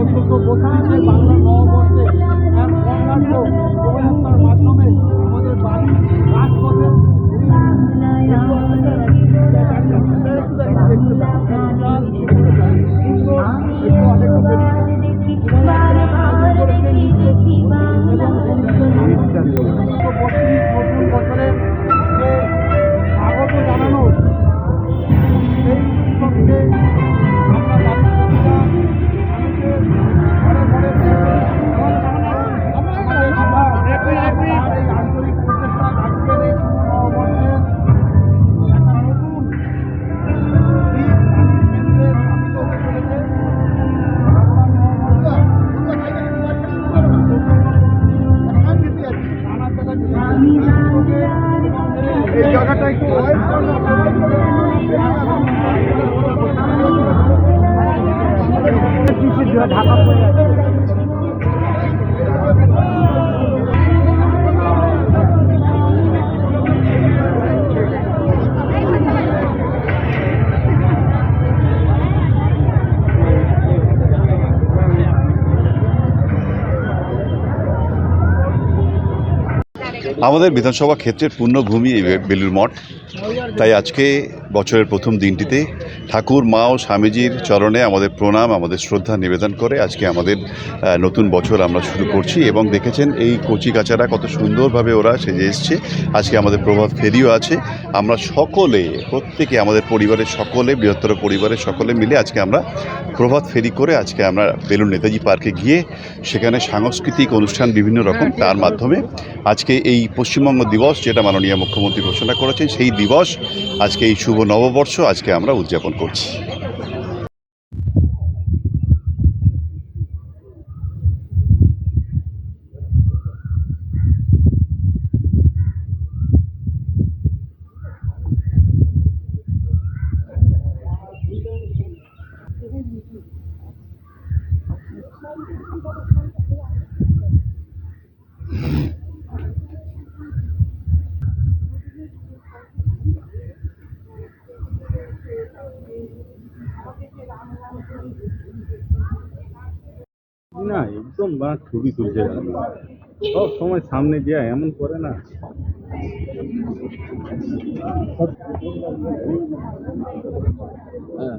আজকে কর্তব্য বসেছে বাংলা নববর্ষে আমাদের বিধানসভা ক্ষেত্রের পূর্ণভূমি এই বেলুর মঠ। তাই আজকে বছরের প্রথম দিনটিতে ঠাকুর, মা ও স্বামীজির চরণে আমাদের প্রণাম, আমাদের শ্রদ্ধা নিবেদন করে আজকে আমাদের নতুন বছর আমরা শুরু করছি এবং দেখেছেন এই কচি কাচারা কত সুন্দরভাবে ওরা সেজে এসছে। আজকে আমাদের প্রভাত ফেরিও আছে। আমরা সকলে, প্রত্যেকে, আমাদের পরিবারের সকলে, বৃহত্তর পরিবারের সকলে মিলে আজকে আমরা প্রভাত ফেরি করে আজকে আমরা বেলুন নেতাজি পার্কে গিয়ে সেখানে সাংস্কৃতিক অনুষ্ঠান বিভিন্ন রকম তার মাধ্যমে আজকে এই পশ্চিমবঙ্গ দিবস যেটা মাননীয় মুখ্যমন্ত্রী ঘোষণা করেছেন, সেই দিবস আজকে এই শুভ নববর্ষ আজকে আমরা উদযাপন করছি। না একদম বা ছবি তুলছে সব সময় সামনে দিয়ে এমন করে না। হ্যাঁ।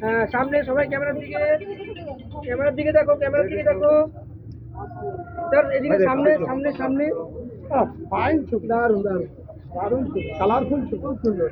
হ্যাঁ সামনে সবাই ক্যামেরার দিকে। ক্যামেরার দিকে দেখো ক্যামেরার দিকে দেখো। স্যার এদিকে সামনে সামনে সামনে। ফাইন ছবি। দারুণ দারুণ ছবি। কালারফুল ছবি। সুন্দর।